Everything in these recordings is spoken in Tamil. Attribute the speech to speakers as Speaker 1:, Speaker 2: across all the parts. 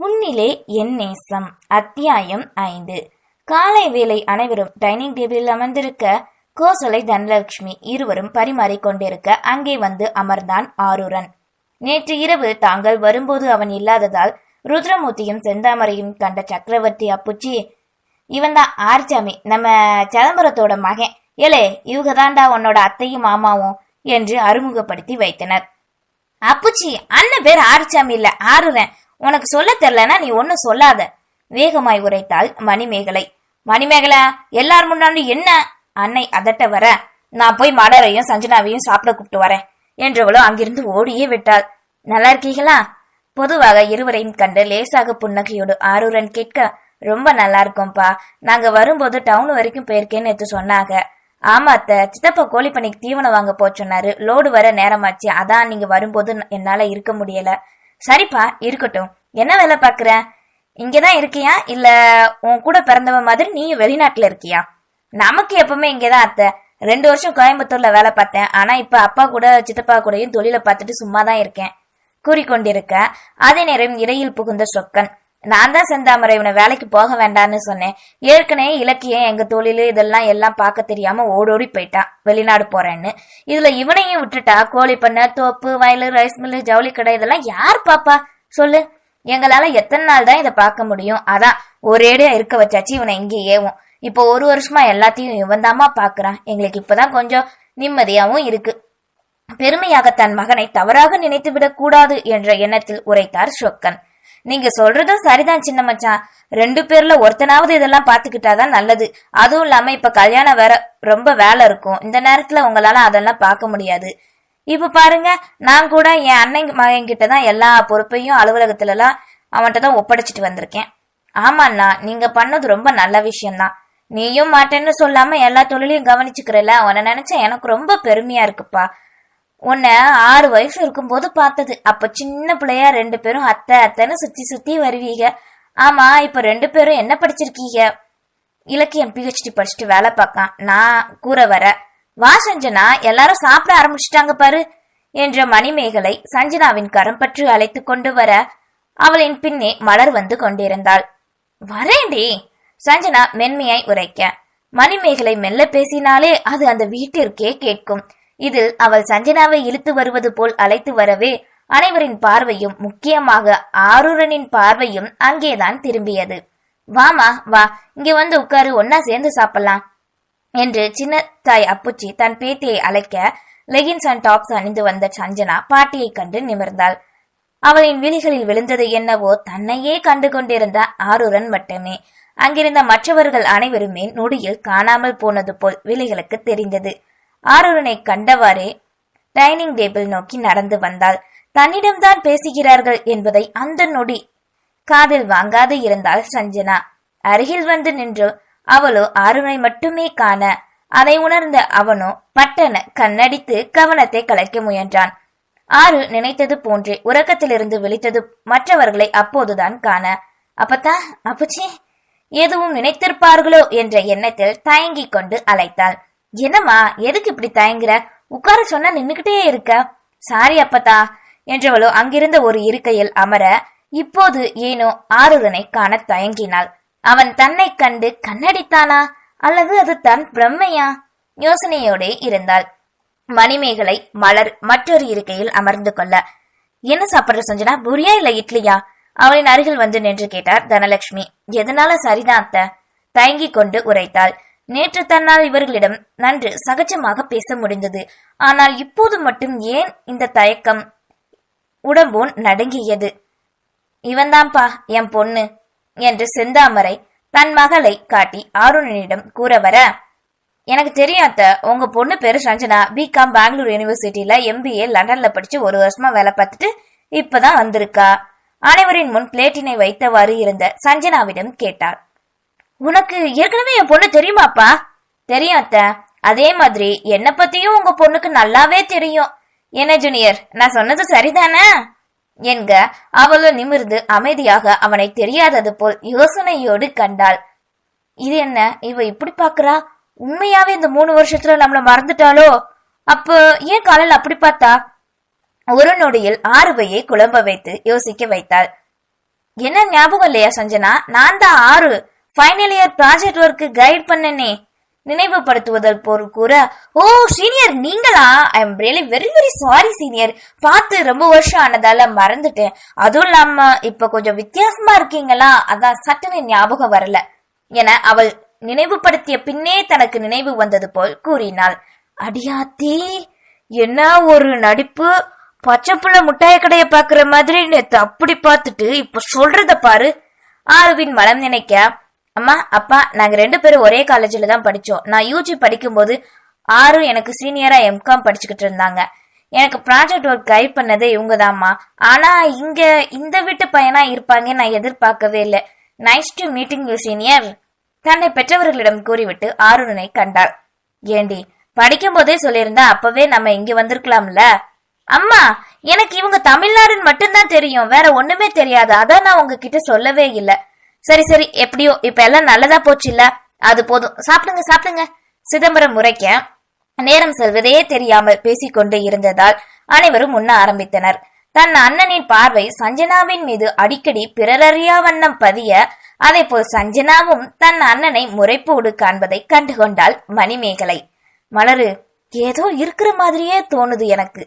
Speaker 1: உன்னிலே என் நேசம். அத்தியாயம் ஐந்து. காலை வேளை அனைவரும் டைனிங் டேபிளில் அமர்ந்திருக்க கோசலை தனலட்சுமி இருவரும் பரிமாறிக் கொண்டிருக்க அங்கே வந்து அமர்ந்தான் ஆரூரன். நேற்று இரவு தாங்கள் வரும்போது அவன் இல்லாததால் ருத்ரமூர்த்தியும் செந்தாமரையும் கண்ட சக்கரவர்த்தி அப்புச்சி இவன்தான் ஆர்ச்சாமி நம்ம சிதம்பரத்தோட மகன். ஏலே இவங்க தாண்டா உன்னோட அத்தையும் மாமாவும் என்று அறிமுகப்படுத்தி வைத்தனர். அப்புச்சி அண்ணன் பேர் ஆறுச்சாமி இல்ல ஆறுறேன் உனக்கு சொல்ல தெரிலனா நீ ஒன்னும் சொல்லாத. வேகமாய் உரைத்தாள் மணிமேகலை. மணிமேகலை எல்லார் முன்னாடி என்ன? அன்னை அதட்ட வர நான் போய் மலரையும் சஞ்சனாவையும் சாப்பிட கூப்பிட்டு வரேன் என்றவளோ அங்கிருந்து ஓடியே விட்டாள். நல்லா இருக்கீங்களா? பொதுவாக இருவரையும் கண்டு லேசாக புன்னகையோடு ஆரூரன் கேட்க ரொம்ப நல்லா இருக்கும்பா நாங்க வரும்போது டவுன் வரைக்கும் போயிருக்கேன்னு எடுத்து சொன்னாங்க. ஆமா அத்த சித்தப்பா கோழி தீவனம் வாங்க போச்சுன்னாரு. சொன்னாரு லோடு வர நேரமாச்சு. அதான் நீங்க வரும்போது என்னால இருக்க முடியல. சரிப்பா இருக்கட்டும். என்ன வேலை பாக்குற இங்கதான் இருக்கியா? இல்ல உன் கூட பிறந்தவ மாதிரி நீயும் வெளிநாட்டுல இருக்கியா? நமக்கு எப்பவுமே இங்கதான் அத்தை. ரெண்டு வருஷம் கோயம்புத்தூர்ல வேலை பார்த்தேன். ஆனா இப்ப அப்பா கூட சித்தப்பா கூடயும் தொழிலை பார்த்துட்டு சும்மா தான் இருக்கேன். கூறிக்கொண்டிருக்க அதே நேரம் இடையில் புகுந்த சொக்கன். நான் தான் செந்தாமரை இவனை வேலைக்கு போக வேண்டான்னு சொன்னேன். ஏற்கனவே இலக்கியம் எங்க தொழிலு இதெல்லாம் எல்லாம் பார்க்க தெரியாம ஓடோடி போயிட்டான் வெளிநாடு போறேன்னு. இதுல இவனையும் விட்டுட்டா. கோழி பண்ணை தோப்பு வயலு ரைஸ் மில்லு ஜவுளி கடை இதெல்லாம் யார் பாப்பா? சொல்லு. எங்களால எத்தனை நாள் தான் இதை பார்க்க முடியும்? அதான் ஒரேடியா இருக்க வச்சாச்சு இவனை இங்கே ஏவும். இப்போ ஒரு வருஷமா எல்லாத்தையும் இவன் தாமா பாக்குறான் எங்களுக்கு இப்பதான் கொஞ்சம் நிம்மதியாவும் இருக்கு. பெருமையாக தன் மகனை தவறாக நினைத்து விடக்கூடாது என்ற எண்ணத்தில் உரைத்தார் ஷொக்கன் நீங்க சொல்றதும் சரிதான் சின்ன மச்சான். ரெண்டு பேர்ல ஒருத்தனாவது இதெல்லாம் பாத்துக்கிட்டாதான் நல்லது. அதுவும் இல்லாம இப்ப கல்யாணம் வேற ரொம்ப வேலை இருக்கும். இந்த நேரத்துல உங்களால அதெல்லாம் பார்க்க முடியாது. இப்ப பாருங்க நான் கூட என் அண்ணன் மகன் கிட்ட தான் எல்லா பொறுப்பையும் அலுவலகத்துல எல்லாம் அவன்கிட்ட தான் ஒப்படைச்சிட்டு வந்திருக்கேன். ஆமாண்ணா நீங்க பண்ணது ரொம்ப நல்ல விஷயம்தான். நீயும் மாட்டேன்னு சொல்லாம எல்லா தொழிலையும் கவனிச்சுக்கிறல? உன்னை நினைச்சா எனக்கு ரொம்ப பெருமையா இருக்குப்பா. உன்னை ஆறு வயசு இருக்கும்போது பார்த்தது. அப்ப சின்ன பிள்ளையா ரெண்டு பேரும் அத்தை அத்தைன்னு சுத்தி சுத்தி வருவீங்க. ஆமா இப்ப ரெண்டு பேரும் என்ன படிச்சிருக்கீங்க? இலக்கியம் பிஹெச்டி படிச்சுட்டு வேலை பார்க்கான். நான் கூற வர வா சஞ்சனா எல்லாரும் சாப்பிட ஆரம்பிச்சிட்டாங்க பாரு என்ற மணிமேகலை சஞ்சனாவின் கரம் பற்றி அழைத்து கொண்டு வர அவளின் பின்னே மலர் வந்து கொண்டிருந்தாள். வரேண்டி சஞ்சனா மென்மையாய் உரைக்க. மணிமேகலை மெல்ல பேசினாலே அது அந்த வீட்டிற்கே கேட்கும். இதில் அவள் சஞ்சனாவை இழுத்து வருவது போல் அழைத்து வரவே அனைவரின் பார்வையும் முக்கியமாக ஆரூரனின் பார்வையும் அங்கேதான் திரும்பியது. வாமா வா இங்கே வந்து உட்காரு ஒன்னா சேர்ந்து சாப்பிடலாம் என்று சின்ன தாய் அப்புச்சி தன் பேத்தியை அழைக்க லெகின்ஸ் அண்ட் டாப்ஸ் அணிந்து வந்த சஞ்சனா பாட்டியை கண்டு நிமிர்ந்தாள். அவளின் விழிகளில் விழுந்தது என்னவோ தன்னையே கண்டு கொண்டிருந்த ஆரூரன் மட்டுமே. அங்கிருந்த மற்றவர்கள் அனைவருமே நொடியில் காணாமல் போனது போல் விழிகளுக்கு தெரிந்தது. ஆரூரனை கண்டவாறே டைனிங் டேபிள் நோக்கி நடந்து வந்தாள். தன்னிடம்தான் பேசுகிறார்கள் என்பதை அந்த நொடி காதில் வாங்காது இருந்தாள் சஞ்சனா. அருகில் வந்து நின்று அவளோ ஆருணை மட்டுமே காண அதை உணர்ந்த அவனோ பட்டன கண்ணடித்து கவனத்தை கலைக்க முயன்றான். ஆறு நினைத்தது போன்றே உறக்கத்திலிருந்து விழித்தது மற்றவர்களை அப்போதுதான் காண. அப்பத்தா அப்புச்சி எதுவும் நினைத்திருப்பார்களோ என்ற எண்ணத்தில் தயங்கிக் கொண்டு அழைத்தாள். என்னம்மா எதுக்கு இப்படி தயங்குற? உட்கார சொன்னா நின்னுகிட்டே இருக்க. சாரி அப்பத்தா என்றவளோ அங்கிருந்த ஒரு இருக்கையில் அமர இப்போது ஏனோ ஆருடனை காண தயங்கினாள். அவன் தன்னை கண்டு கண்ணடித்தானா? அல்லது அது தன் பிரம்மையா? யோசனையோடே இருந்தாள். மணிமேகலை மலர் மற்றொரு இருக்கையில் அமர்ந்து கொள்ள. என்ன சாப்பிடுற சஞ்சனா? புரியா இல்ல இட்லியா? அவளின் அருகில் வந்து நின்று கேட்டார் தனலட்சுமி எதனால சரிதான் அத்த? தயங்கிக் கொண்டு உரைத்தாள். நேற்று தன்னால் இவர்களிடம் நன்று சகஜமாக பேச முடிந்தது. ஆனால் இப்போது மட்டும் ஏன் இந்த தயக்கம்? உடம்போன் நடுங்கியது. இவன்தான்பா என் பொண்ணு என்று செந்தாமரை தன் மகளை காட்டி ஆருணனிடம் கூற வர எனக்கு தெரியும் உங்க பொண்ணு பேரு சஞ்சனா. பிகாம் பெங்களூர் யூனிவர்சிட்டியில எம்பிஏ லண்டன்ல படிச்சு ஒரு வருஷமா வேலை பார்த்துட்டு இப்பதான் வந்திருக்கா. அனைவரின் முன் பிளேட்டினை வைத்தவாறு இருந்த சஞ்சனாவிடம் கேட்டார். உனக்கு ஏற்கனவே என் பொண்ணு தெரியுமாப்பா தெரியும் அத்த. அதே மாதிரி என்ன பத்தியும் உங்க பொண்ணுக்கு நல்லாவே தெரியும். என்ன ஜூனியர்? நான் சொன்னது சரிதானே? என்க அவளோ நிமிர்ந்து அமைதியாக அவனை தெரியாதது போல் யோசனையோடு கண்டாள். இது என்ன? இவ இப்படி பாக்குறா? உண்மையாவே இந்த மூணு வருஷத்துல நம்மள மறந்துட்டாளோ? அப்போ ஏன் காலையில் அப்படி பார்த்தா? ஒரு நொடியில் ஆறுவையை குழம்ப வைத்து யோசிக்க வைத்தாள். என்ன ஞாபகம் இல்லையா சஞ்சனா? நான் தான் ஆறு. Final year project work guide பண்ணனே. நினைவுபடுத்துவதல் பொருள் கூற ஓ சீனியர் நீங்களா? I am really very very sorry senior பார்த்து ரொம்ப வருஷம் ஆனதால மறந்துட்டேன். அதுவும் இல்லாம இப்ப கொஞ்சம் வித்தியாசமா இருக்கீங்களா? அதான் சட்டனை ஞாபகம் வரல. என அவள் நினைவுபடுத்திய பின்னே தனக்கு நினைவு வந்தது போல் கூறினாள். அடியாத்தி என்ன ஒரு நடிப்பு? பச்சை புள்ள முட்டாய கடைய பாக்குற மாதிரி நேத்து அப்படி பார்த்துட்டு இப்ப சொல்றத பாரு. ஆருவின் மனம் நினைக்க அம்மா அப்பா நாங்க ரெண்டு பேரும் ஒரே காலேஜில் தான் படிச்சோம். நான் யூஜி படிக்கும்போது ஆறு எனக்கு சீனியரா எம்காம் படிச்சுக்கிட்டு இருந்தாங்க. எனக்கு ப்ராஜெக்ட் ஒர்க் கைட் பண்ணது இவங்க தான்மா ஆனா இங்க இந்த வீட்டு பையனா இருப்பாங்க நான் எதிர்பார்க்கவே இல்லை. Nice to meeting you senior தன்னை பெற்றவர்களிடம் கூறிவிட்டு ஆருணனை கண்டாள். ஏண்டி படிக்கும் போதே சொல்லியிருந்தா அப்பவே நம்ம இங்க வந்திருக்கலாம்ல? அம்மா எனக்கு இவங்க தமிழ்நாடுன்னு மட்டும்தான் தெரியும். வேற ஒண்ணுமே தெரியாது. அதான் நான் உங்ககிட்ட சொல்லவே இல்லை. சரி சரி எப்படியோ இப்ப எல்லாம் நல்லதா போச்சு இல்ல அது போதும். சாப்பிடுங்க சாப்பிடுங்க. சிதம்பரம் முறைக்க நேரம் செல்வதே தெரியாமல் பேசிக்கொண்டு இருந்ததால் அனைவரும் உண்ண ஆரம்பித்தனர். தன் அண்ணனின் பார்வை சஞ்சனாவின் மீது அடிக்கடி பிறரறியா வண்ணம் பதிய அதேபோல் சஞ்சனாவும் தன் அண்ணனை முறைப்போடு காண்பதை கண்டுகொண்டாள் மணிமேகலை. மலரு ஏதோ இருக்கிற மாதிரியே தோணுது எனக்கு.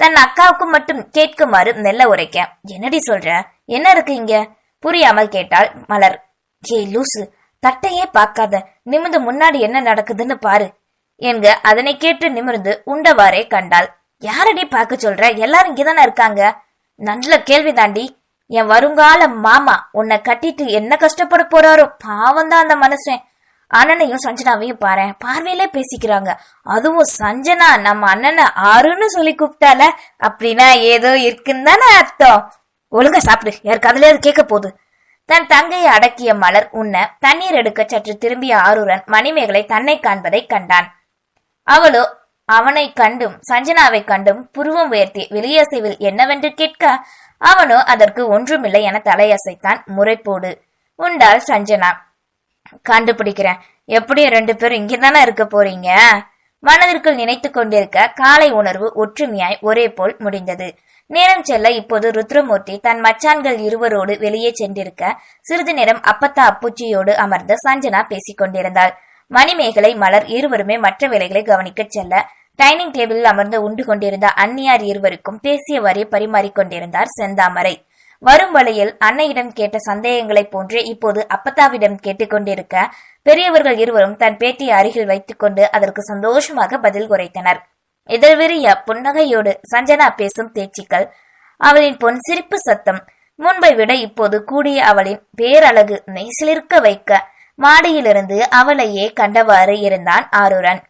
Speaker 1: தன் அக்காவுக்கு மட்டும் கேட்குமாறு மெல்ல உரைக்க என்னடி சொல்ற? என்ன இருக்கு இங்க? புரியாமல் கேட்டாள் மலர். ஏய் லூசு தட்டையே பார்க்காத. நிமிர்ந்து முன்னாடி என்ன நடக்குதுன்னு பாரு. என்க அதனை கேட்டு நிமிர்ந்து உண்டவாறே கண்டாள். யாரடி பார்க்க சொல்ற? எல்லாரும் இங்கதானே இருக்காங்க. நல்ல கேள்விதாண்டி என் வருங்கால மாமா உன்னை கட்டிட்டு என்ன கஷ்டப்பட போறாரோ? பாவம் தான் அந்த மனுஷன். அண்ணனையும் சஞ்சனாவையும் பாரு பார்வையிலே பேசிக்கிறாங்க. அதுவும் சஞ்சனா நம்ம அண்ணனை ஆறுன்னு சொல்லி கூப்பிட்டால அப்படின்னா ஏதோ இருக்குன்னு தானே அர்த்தம். ஒழுங்கா சாப்பிடு. யார் கதையில கேட்க போகுது. தன் தங்கையை அடக்கிய மலர் உண்ண தண்ணீர் எடுக்க சற்று திரும்பிய ஆரூரன் மணிமேகலை தன்னை காண்பதை கண்டான். அவளோ அவனை கண்டும் சஞ்சனாவை கண்டும் புருவம் உயர்த்தி வெளியசைவில் என்னவென்று கேட்க அவனோ அதற்கு ஒன்றுமில்லை என தலையசைத்தான் முறைப்போடு. உண்டாள் சஞ்சனா. கண்டுபிடிக்கிறேன். எப்படியும் ரெண்டு பேரும் இங்கதானே இருக்க போறீங்க? மனதிற்குள் நினைத்துக் கொண்டிருக்க காலை உணர்வு ஒற்றுமையாய் ஒரே போல் முடிந்தது. நேரம் செல்ல இப்போது ருத்ரமூர்த்தி தன் மச்சான்கள் இருவரோடு வெளியே சென்றிருக்க சிறிது நேரம் அப்பத்தா அப்புச்சியோடு அமர்ந்த சஞ்சனா பேசிக் கொண்டிருந்தாள். மணிமேகலை மலர் இருவருமே மற்ற வேலைகளை கவனிக்கச் செல்ல டைனிங் டேபிளில் அமர்ந்து உண்டு கொண்டிருந்த அந்நியார் இருவருக்கும் பேசியவாறே பரிமாறிக் கொண்டிருந்தார் செந்தாமரை. வரும் வழியில் அன்னையிடம் கேட்ட சந்தேகங்களைப் போன்றே இப்போது அப்பத்தாவிடம் கேட்டுக்கொண்டிருக்க பெரியவர்கள் இருவரும் தன் பேத்தியை அருகில் வைத்துக்கொண்டு அதற்கு சந்தோஷமாக பதில் குறைத்தனர். இதழ்விரிய புன்னகையோடு சஞ்சனா பேசும் பேச்சுக்கள் அவளின் பொன் சிரிப்பு சத்தம் முன்பை விட இப்போது கூடிய அவளின் பேரழகு நெய்சிலிருக்க வைக்க மாடியிலிருந்து அவளையே கண்டவாறு இருந்தான் ஆருரன்.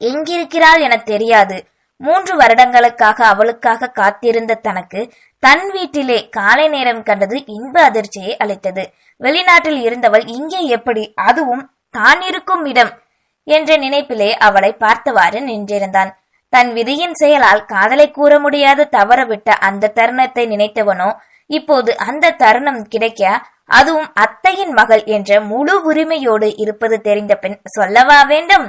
Speaker 1: எங்கிருக்கிறாள் என தெரியாது. மூன்று வருடங்களுக்காக அவளுக்காக காத்திருந்த தனக்கு தன் வீட்டிலே காலை நேரம் கண்டது இன்ப அதிர்ச்சியை அளித்தது. வெளிநாட்டில் இருந்தவள் இங்கே எப்படி? அதுவும் தான் இருக்கும் இடம் என்ற நினைப்பிலே அவளை பார்த்தவாறு நின்றிருந்தான். தன் விதியின் செயலால் காதலை கூற முடியாது தவறவிட்ட அந்த தருணத்தை நினைத்தவனோ இப்போது அந்த தருணம் கிடைக்க? அதுவும் அத்தையின் மகள் என்ற முழு உரிமையோடு இருப்பது தெரிந்த பின் சொல்லவா வேண்டும்?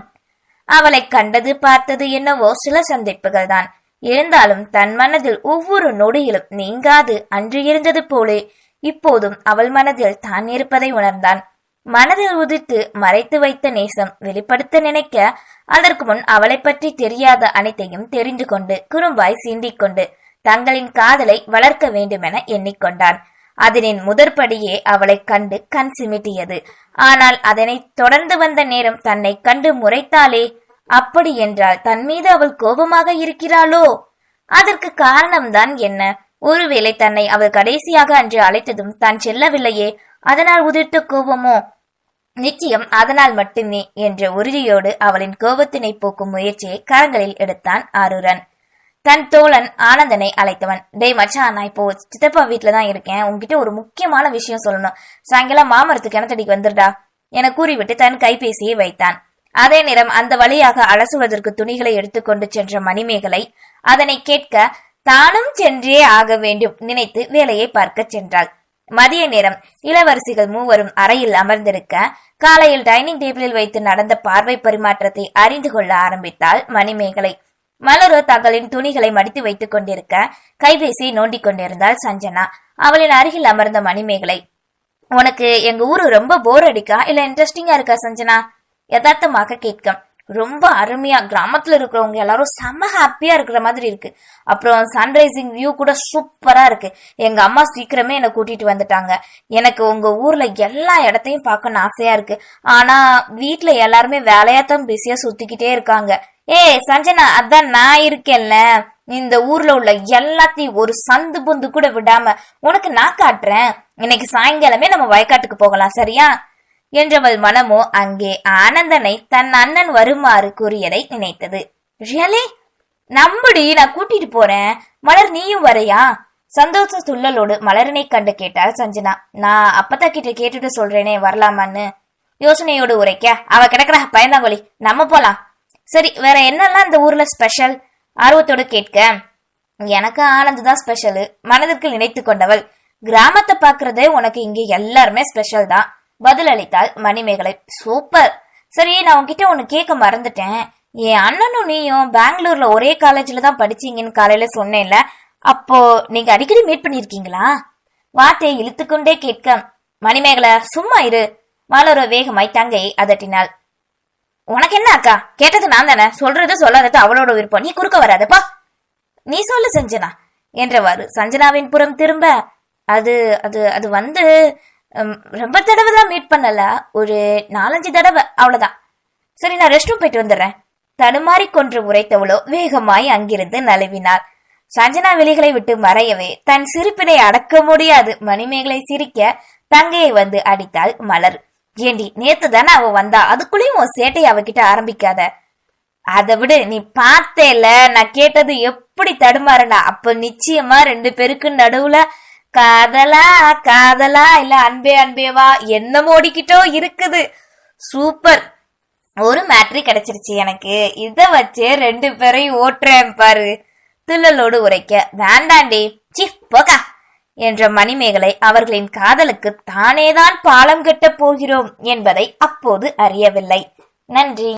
Speaker 1: அவளை கண்டது பார்த்தது என்னவோ சில சந்திப்புகள் தான் இருந்தாலும் தன் மனதில் ஒவ்வொரு நொடியிலும் நீங்காது அன்று இருந்தது போலே. இப்போதும் அவள் மனதில் தான் இருப்பதை உணர்ந்தான். மனதில் உதித்து மறைத்து வைத்த நேசம் வெளிப்படுத்த நினைக்க அதற்கு முன் அவளை பற்றி தெரியாத அனைத்தையும் தெரிந்து கொண்டு குறும்பாய் சீண்டிக் கொண்டு தங்களின் காதலை வளர்க்க வேண்டுமென எண்ணிக்கொண்டான் அதனின் முதற்படியே அவளைக் கண்டு கண் சிமிட்டியது. ஆனால் அதனை தொடர்ந்து வந்த நேரம் தன்னை கண்டு முறைத்தாளே அப்படி என்றால் தன் மீது அவள் கோபமாக இருக்கிறாளோ? அதற்கு காரணம்தான் என்ன? ஒருவேளை தன்னை அவள் கடைசியாக அன்று அழைத்ததும் தான் செல்லவில்லையே அதனால் உதிர்த்த கோபமோ? நிச்சயம் அதனால் மட்டுமே என்ற உறுதியோடு அவளின் கோபத்தினை போக்கும் முயற்சியை கரங்களில் எடுத்தான் ஆருரன். தன் தோழன் ஆனந்தனை அழைத்தவன். டேய் மச்சான் நான் இப்போ சித்தப்பா வீட்டுல தான் இருக்கேன். உன்கிட்ட ஒரு முக்கியமான விஷயம் சொல்லணும். சாயங்காலம் மாமரத்து கிணத்தடிக்கு வந்துருடா என கூறிவிட்டு தன் கைபேசியை வைத்தான். அதே நேரம் அந்த வழியாக அலசுவதற்கு துணிகளை எடுத்துக்கொண்டு சென்ற மணிமேகலை அதனை கேட்க தானும் சென்றே ஆக வேண்டும் நினைத்து வேலையை பார்க்க சென்றாள். மதிய நேரம். இளவரசிகள் மூவரும் அறையில் அமர்ந்திருக்க காலையில் டைனிங் டேபிளில் வைத்து நடந்த பார்வை பரிமாற்றத்தை அறிந்து கொள்ள ஆரம்பித்தாள் மணிமேகலை. மலரு தங்களின் துணிகளை மடித்து வைத்துக் கொண்டிருக்க கைபேசி நோண்டிக் கொண்டிருந்தாள் சஞ்சனா. அவளின் அருகில் அமர்ந்த மணிமேகலை. உனக்கு எங்க ஊரு ரொம்ப போர் அடிக்கா? இல்ல இன்ட்ரெஸ்டிங்கா இருக்கா சஞ்சனா? யதார்த்தமாக கேட்கும். ரொம்ப அருமையா கிராமத்துல இருக்கிறவங்க எல்லாரும் செம்ம ஹாப்பியா இருக்கிற மாதிரி இருக்கு. அப்புறம் சன்ரைசிங் வியூ கூட சூப்பரா இருக்கு. எங்க அம்மா சீக்கிரமே என்னை கூட்டிட்டு வந்துட்டாங்க. எனக்கு உங்க ஊர்ல எல்லா இடத்தையும் பார்க்கணும்னு ஆசையா இருக்கு. ஆனா வீட்டுல எல்லாருமே வேலையாத்தான் பிஸியா சுத்திக்கிட்டே இருக்காங்க. ஏய் சஞ்சனா அதான் நான் இருக்கேன்ல. இந்த ஊர்ல உள்ள எல்லாத்தையும் ஒரு சந்து புந்து கூட விடாம உனக்கு நான் காட்டுறேன். இன்னைக்கு சாயங்காலமே நம்ம வயக்காட்டுக்கு போகலாம் சரியா? என்றவள் மனமோ அங்கே ஆனந்தனை தன் அண்ணன் வருமாறு கூறியதை நினைத்தது. ரியலி? நம்புடி நான் கூட்டிட்டு போறேன். மலர் நீயும் வரையா? சந்தோஷ துள்ளலோடு மலரனை கண்டு கேட்டாள் சஞ்சனா. நான் அப்பத்தா கிட்ட கேட்டுட்டு சொல்றேனே வரலாமான்னு. யோசனையோடு உரைக்க அவ கிடக்குற பயந்தாங்கொழி நம்ம போலாம். சரி வேற என்னெல்லாம் இந்த ஊர்ல ஸ்பெஷல் ஆர்வத்தோடு கேட்க. எனக்கு ஆனந்த் தான் ஸ்பெஷலு மனதிற்கு நினைத்து கொண்டவள். கிராமத்தை பாக்குறதே உனக்கு இங்க எல்லாருமே ஸ்பெஷல் தான். பதில் அளித்தாள் மணிமேகலை. சூப்பர் சரி நான் உன்கிட்ட ஒன்னு கேட்க மறந்துட்டேன். என் அண்ணனும் நீயும் பெங்களூர்ல ஒரே காலேஜ்ல தான் படிச்சீங்கன்னு காலையில சொன்னேன்ல. அப்போ நீங்க அடிக்கடி மீட் பண்ணிருக்கீங்களா வார்த்தையை இழுத்துக்கொண்டே கேட்க. மணிமேகலை சும்மா இரு. மலர வேகமாய் தங்கையை அதட்டினாள். உனக்கு என்ன அக்கா? கேட்டது நான் தானே. சொல்றது சொல்லாதது அவளோட விருப்பம். நீ குறுக்க வராதப்பா நீ சொல்லு சஞ்சனா என்றவாறு. சஞ்சனாவின் புறம் திரும்ப அது அது அது வந்து உம், ரொம்ப தடவை தான் மீட் பண்ணல. ஒரு நாலஞ்சு தடவை அவ்வளவுதான். சரி நான் ரெஸ்ட் ரூம் போயிட்டு வந்துடுறேன். தடுமாறி கொன்று உரைத்தவளோ வேகமாய் அங்கிருந்து நழுவினாள். சஞ்சனா வெளிகளை விட்டு மறையவே தன் சிரிப்பினை அடக்க முடியாது. மணிமேகலை சிரிக்க தங்கையை வந்து அடித்தாள் மலர். ஏண்டி நேத்து தானே அவ வந்தா? அதுக்குள்ளேயும் உன் சேட்டையை அவகிட்ட ஆரம்பிக்காத. அதை விடு நீ பார்த்தேல நான் கேட்டது எப்படி தடுமாறனா? அப்ப நிச்சயமா ரெண்டு பேருக்கு நடுவுல காதலா காதலா இல்ல அன்பே அன்பேவா என்ன மோடிக்கிட்டோ இருக்குது. சூப்பர். ஒரு மேட்ரி கிடைச்சிருச்சு எனக்கு. இத வச்சு ரெண்டு பேரையும் ஓட்டுறேன் பாரு. துள்ளலோடு உரைக்க. வேண்டாண்டி. சி போகா. என்ற மணிமேகலை அவர்களின் காதலுக்கு தானேதான் பாலம் கட்டப் போகிறோம் என்பதை அப்போது அறியவில்லை. நன்றி.